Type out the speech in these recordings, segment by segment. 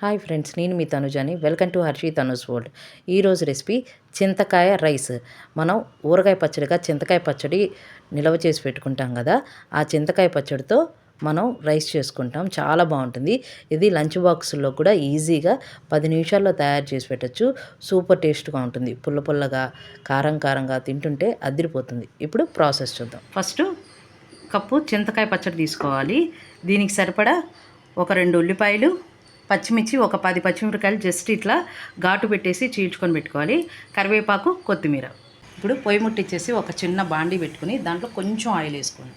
Hi friends నేను మీ తనుజాని. Welcome to Harshi Tanuj world. ఈరోజు రెసిపీ చింతకాయ రైస్. మనం ఊరగాయ పచ్చడిగా చింతకాయ పచ్చడి నిల్వ చేసి పెట్టుకుంటాం కదా ఆ చింతకాయ పచ్చడితో మనం రైస్ చేసుకుంటాం. చాలా బాగుంటుంది. ఇది లంచ్ బాక్సుల్లో కూడా ఈజీగా పది నిమిషాల్లో తయారు చేసి పెట్టచ్చు. సూపర్ టేస్ట్గా ఉంటుంది. పుల్ల పుల్లగా కారం కారంగా తింటుంటే అదిరిపోతుంది. ఇప్పుడు ప్రాసెస్ చూద్దాం. ఫస్ట్ కప్పు చింతకాయ పచ్చడి తీసుకోవాలి. దీనికి సరిపడా ఒక రెండు ఉల్లిపాయలు పచ్చిమిర్చి ఒక పది పచ్చిమిరపకాయలు జస్ట్ ఇట్లా ఘాటు పెట్టేసి చీల్చుకొని పెట్టుకోవాలి. కరివేపాకు కొత్తిమీర. ఇప్పుడు పొయ్యి ముట్టించేసి ఒక చిన్న బాండీ పెట్టుకుని దాంట్లో కొంచెం ఆయిల్ వేసుకోండి.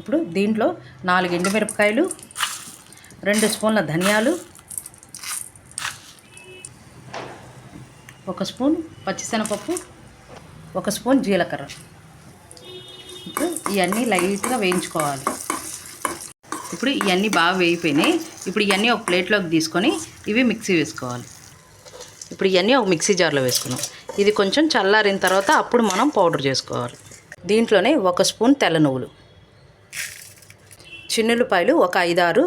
ఇప్పుడు దీంట్లో నాలుగు ఎండుమిరపకాయలు రెండు స్పూన్ల ధనియాలు ఒక స్పూన్ పచ్చిశనగపప్పు ఒక స్పూన్ జీలకర్ర. ఇప్పుడు ఇవన్నీ లైట్గా వేయించుకోవాలి. ఇప్పుడు ఇవన్నీ బాగా వేగిపోయినాయి. ఇప్పుడు ఇవన్నీ ఒక ప్లేట్లోకి తీసుకొని ఇవి మిక్సీ వేసుకోవాలి. ఇప్పుడు ఇవన్నీ ఒక మిక్సీ జార్లో వేసుకున్నాం. ఇది కొంచెం చల్లారిన తర్వాత అప్పుడు మనం పౌడర్ చేసుకోవాలి. దీంట్లోనే ఒక స్పూన్ తెల్ల నువ్వులు చిన్నులపాయలు ఒక ఐదారు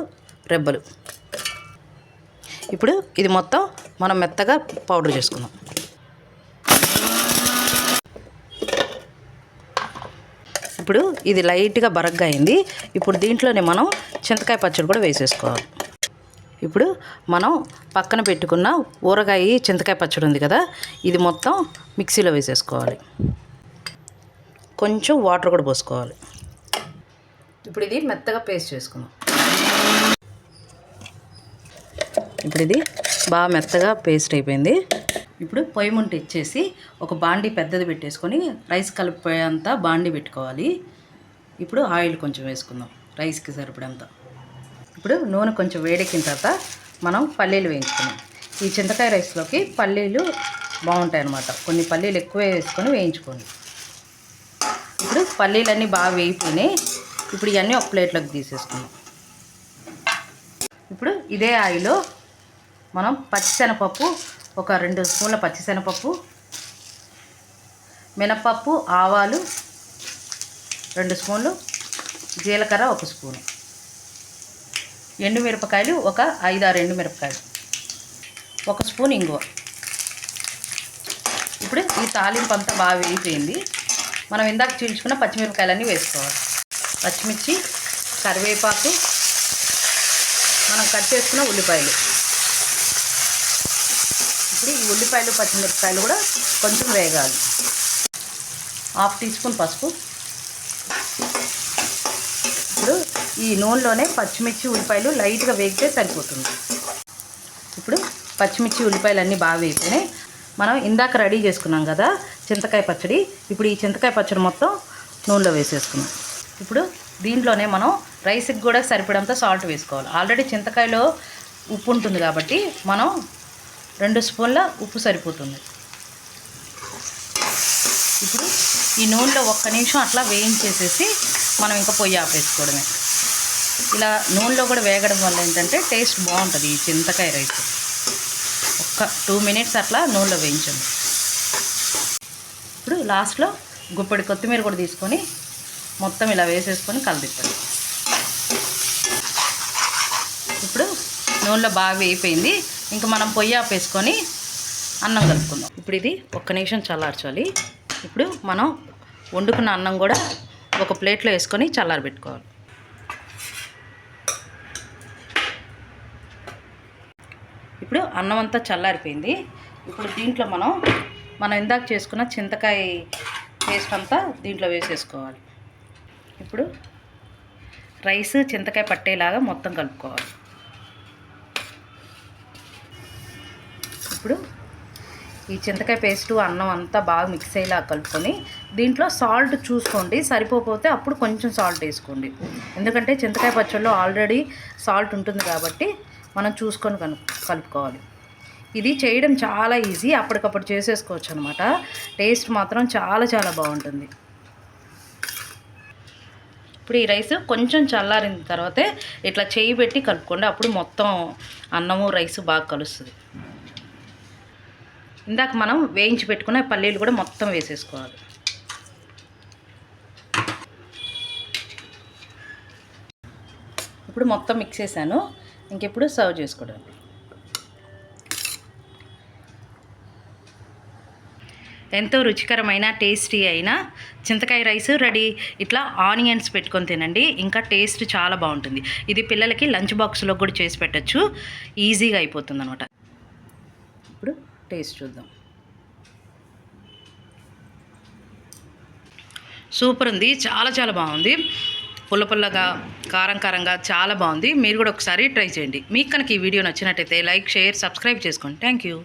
రెబ్బలు. ఇప్పుడు ఇది మొత్తం మనం మెత్తగా పౌడర్ చేసుకున్నాం. ఇప్పుడు ఇది లైట్గా బరగ్గా అయింది ఇప్పుడు దీంట్లోనే మనం చింతకాయ పచ్చడి కూడా వేసేసుకోవాలి. ఇప్పుడు మనం పక్కన పెట్టుకున్న ఊరగాయ చింతకాయ పచ్చడి ఉంది కదా ఇది మొత్తం మిక్సీలో వేసేసుకోవాలి. కొంచెం వాటర్ కూడా పోసుకోవాలి. ఇప్పుడు ఇది మెత్తగా పేస్ట్ చేసుకుందాం. ఇప్పుడు ఇది బాగా మెత్తగా పేస్ట్ అయిపోయింది. ఇప్పుడు పొయ్యి ముంట ఇచ్చేసి ఒక బాండి పెద్దది పెట్టేసుకొని రైస్ కలిపేంత బాండి పెట్టుకోవాలి. ఇప్పుడు ఆయిల్ కొంచెం వేసుకుందాం రైస్కి సరిపడంత. ఇప్పుడు నూనె కొంచెం వేడెక్కిన తర్వాత మనం పల్లీలు వేయించుకున్నాం ఈ చింతకాయ రైస్లోకి పల్లీలు బాగుంటాయి అన్నమాట కొన్ని పల్లీలు ఎక్కువ వేసుకొని వేయించుకోండి. ఇప్పుడు పల్లీలన్నీ బాగా వేయిపోయినాయి ఇప్పుడు ఇవన్నీ ఒక ప్లేట్లోకి తీసేసుకున్నాం ఇప్పుడు ఇదే ఆయిల్లో మనం పచ్చిశనగపప్పు ఒక రెండు స్పూన్ల పచ్చిశనగపప్పు మినపప్పు ఆవాలు రెండు స్పూన్లు జీలకర్ర ఒక స్పూను. ఎండుమిరపకాయలు ఒక ఐదారు ఎండుమిరపకాయలు. ఒక స్పూన్ ఇంగువ. ఇప్పుడు ఈ తాలింపు అంతా బాగా వేగిపోయింది. మనం ఇందాక చీల్చుకున్న పచ్చిమిరపకాయలన్నీ వేసుకోవాలి. పచ్చిమిర్చి కరివేపాకు మనం కట్ చేసుకున్న ఉల్లిపాయలు. ఇప్పుడు ఈ ఉల్లిపాయలు పచ్చిమిరపకాయలు కూడా కొంచెం వేగాలి. హాఫ్ టీ స్పూన్ పసుపు. ఇప్పుడు ఈ నూనెలోనే పచ్చిమిర్చి ఉల్లిపాయలు లైట్గా వేగితే సరిపోతుంది. ఇప్పుడు పచ్చిమిర్చి ఉల్లిపాయలు అన్నీ బాగా వేగిపోయినాయి. మనం ఇందాక రెడీ చేసుకున్నాం కదా చింతకాయ పచ్చడి. ఇప్పుడు ఈ చింతకాయ పచ్చడి మొత్తం నూనెలో వేసేసుకున్నాం. ఇప్పుడు దీంట్లోనే మనం రైస్కి కూడా సరిపడంత సాల్ట్ వేసుకోవాలి. ఆల్రెడీ చింతకాయలో ఉప్పు ఉంటుంది కాబట్టి మనం రెండు స్పూన్ల ఉప్పు సరిపోతుంది. ఇప్పుడు ఈ నూనెలో ఒక్క నిమిషం అట్లా వేయించేసేసి మనం ఇంకా పొయ్యి ఆపేసుకోవడమే. ఇలా నూనెలో కూడా వేగడం వల్ల ఏంటంటే టేస్ట్ బాగుంటుంది ఈ చింతకాయ రైస్. ఒక్క టూ మినిట్స్ అట్లా నూనెలో వేయించండి. ఇప్పుడు లాస్ట్లో గుప్పడి కొత్తిమీర కూడా తీసుకొని మొత్తం ఇలా వేసేసుకొని కలదిప్పండి ఇప్పుడు నూనెలో బాగా వేయిపోయింది ఇంకా మనం పొయ్యి ఆపేసుకొని అన్నం కలుపుకుందాం. ఇప్పుడు ఇది ఒక్క నిమిషం చల్లార్చాలి. ఇప్పుడు మనం వండుకున్న అన్నం కూడా ఒక ప్లేట్లో వేసుకొని చల్లారబెట్టుకోవాలి. ఇప్పుడు అన్నం అంతా చల్లారిపోయింది. ఇప్పుడు దీంట్లో మనం మనం ఇందాక చేసుకున్న చింతకాయ పేస్ట్ అంతా దీంట్లో వేసేసుకోవాలి. ఇప్పుడు రైస్ చింతకాయ పట్టేలాగా మొత్తం కలుపుకోవాలి. ఈ చింతకాయ పేస్ట్ అన్నం అంతా బాగా మిక్స్ అయ్యేలా కలుపుకొని దీంట్లో సాల్ట్ చూసుకోండి. సరిపోతే అప్పుడు కొంచెం సాల్ట్ వేసుకోండి. ఎందుకంటే చింతకాయ పచ్చడిలో ఆల్రెడీ సాల్ట్ ఉంటుంది కాబట్టి మనం చూసుకొని కను కలుపుకోవాలి. ఇది చేయడం చాలా ఈజీ. అప్పటికప్పుడు చేసేసుకోవచ్చు అనమాట టేస్ట్ మాత్రం చాలా చాలా బాగుంటుంది. ఇప్పుడు ఈ రైస్ కొంచెం చల్లారిన తర్వాతే ఇట్లా చేయి పెట్టి కలుపుకోండి. అప్పుడు మొత్తం అన్నము రైస్ బాగా కలుస్తుంది. ఇందాక మనం వేయించి పెట్టుకున్న పల్లీలు కూడా మొత్తం వేసేసుకోవాలి. ఇప్పుడు మొత్తం మిక్స్ చేశాను. ఇంకెప్పుడు సర్వ్ చేసుకోవడం ఎంతో రుచికరమైన టేస్టీ అయిన చింతకాయ రైస్ రెడీ. ఇట్లా ఆనియన్స్ పెట్టుకొని తినండి. ఇంకా టేస్ట్ చాలా బాగుంటుంది. ఇది పిల్లలకి లంచ్ బాక్స్లో కూడా చేసి పెట్టచ్చు. ఈజీగా అయిపోతుంది అనమాట ఇప్పుడు టేస్ట్ చూద్దాం. సూపర్ ఉంది చాలా చాలా బాగుంది. పుల్ల పుల్లగా కారం కారంగా చాలా బాగుంది. మీరు కూడా ఒకసారి ట్రై చేయండి. మీకు కనుక ఈ వీడియో నచ్చినట్టయితే లైక్ షేర్ సబ్స్క్రైబ్ చేసుకోండి. Thank you.